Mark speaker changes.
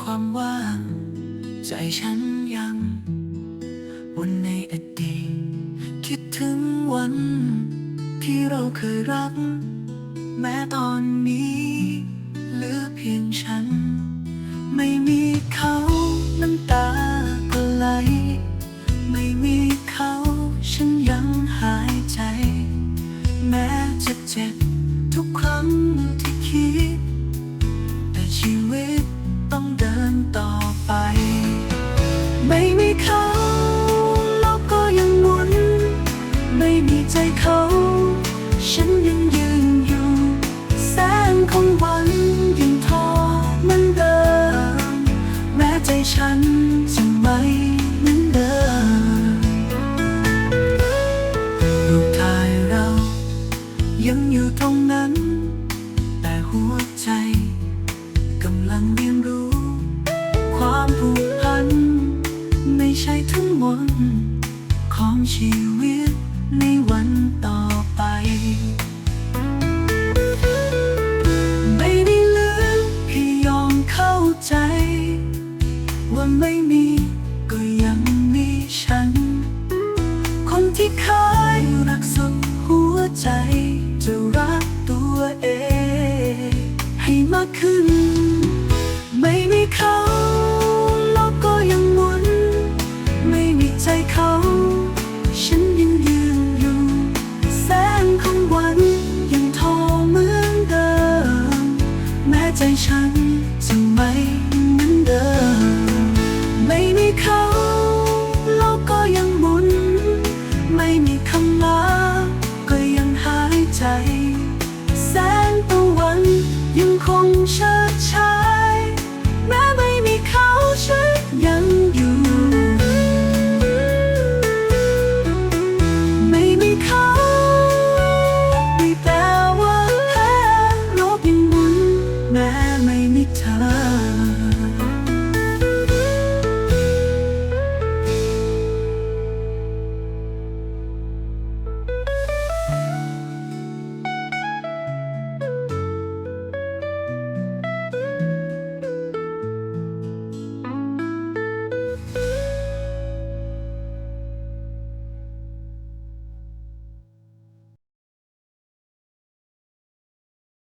Speaker 1: ความว่าง ใจฉันยังวันในอดีตคิดถึงวัน ที่เราเคยรัก แม้ตอนนี้เหลือเพียงฉัน ไม่มีเขาน้ำตาก็ไหล ไม่มีเขาฉันยังหายใจ แม้จะเจ็บทุกครั้ง ใจเขา ฉันยังยืนอยู่ แสงของวันยังทอเหมือนเดิม แม้ใจฉันจะไม่เหมือนเดิมรูปถ่ายเรา ยังอยู่ตรงนั้น แต่หัวใจกำลังเรียนรู้ ความผูกพัน ไม่ใช่ทั้งหมดของชีวิต ไม่มี ก็ยังมีฉัน คนที่เคยรักสุดหัวใจ จะรักตัวเอง ให้มากขึ้น ไม่มีเขาโลกก็ยังหมุน ไม่มีใจเขา ฉันยังยืนอยู่ แสงของวันยังทอเหมือนเดิม แม้ใจฉัน cold.